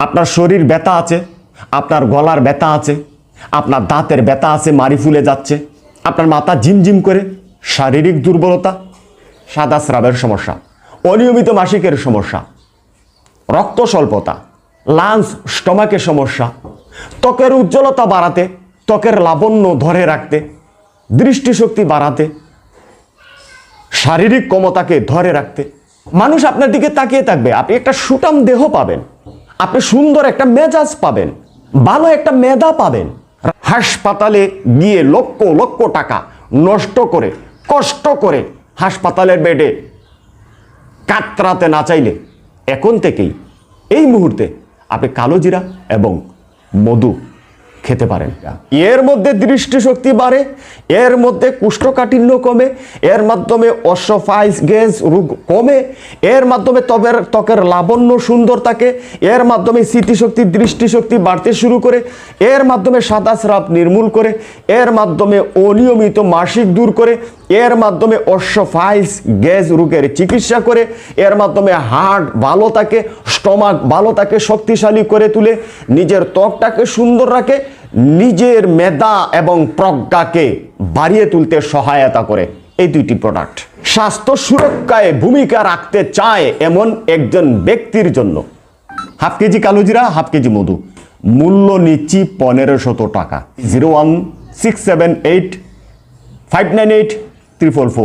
আপনার শরীর ব্যথা আছে, আপনার গলার ব্যথা আছে, আপনার দাঁতের ব্যথা আছে মারি ফুলে যাচ্ছে, আপনার মাথা ঝিমঝিম করে, শারীরিক দুর্বলতা, সাদা স্রাবের সমস্যা, অনিয়মিত মাসিকের সমস্যা, রক্ত স্বল্পতা লাঞ্চ স্টমাকের সমস্যা, ত্বকের উজ্জ্বলতা বাড়াতে, ত্বকের লাবণ্য ধরে রাখতে, দৃষ্টিশক্তি বাড়াতে, শারীরিক ক্ষমতাকে ধরে রাখতে। মানুষ আপনার দিকে তাকিয়ে থাকবে, আপনি একটা সুটাম দেহ পাবেন। আপনি সুন্দর একটা মেজাজ পাবেন, ভালো একটা মেধা পাবেন। হাসপাতালে গিয়ে লক্ষ লক্ষ টাকা নষ্ট করে, কষ্ট করে হাসপাতালের বেডে কাতরাতে না চাইলে এখন থেকেই এই মুহূর্তে আপনি কালোজিরা এবং মধু খেতে পারেন। এর মধ্যে দৃষ্টিশক্তি বাড়ে, এর মধ্যে কুষ্ঠকাঠিন্য কমে, এর মাধ্যমে অসফাইস গ্যাস রোগ কমে, এর মাধ্যমে ত্বকের ত্বকের লাবণ্য সুন্দর থাকে, এর মাধ্যমে স্মৃতিশক্তি, দৃষ্টিশক্তি বাড়তে শুরু করে, এর মাধ্যমে সাদা স্রাব নির্মূল করে, এর মাধ্যমে অনিয়মিত মাসিক দূর করে, এর মাধ্যমে অসফাইস গ্যাস রোগের চিকিৎসা করে, এর মাধ্যমে হার্ট ভালো থাকে, স্টমাক ভালো থাকে, শক্তিশালী করে তুলে, নিজের ত্বকটাকে সুন্দর রাখে নিজের মেধা এবং প্রজ্ঞাকে বাড়িয়ে তুলতে সহায়তা করে। এই দুইটি প্রোডাক্ট স্বাস্থ্য সুরক্ষায় ভূমিকা রাখতে চায় এমন একজন ব্যক্তির জন্য। হাফ কেজি কালোজিরা হাফ কেজি মধু। মূল্য নিচ্ছি পনেরো শত টাকা। Zero one, six seven eight, five nine eight, triple four.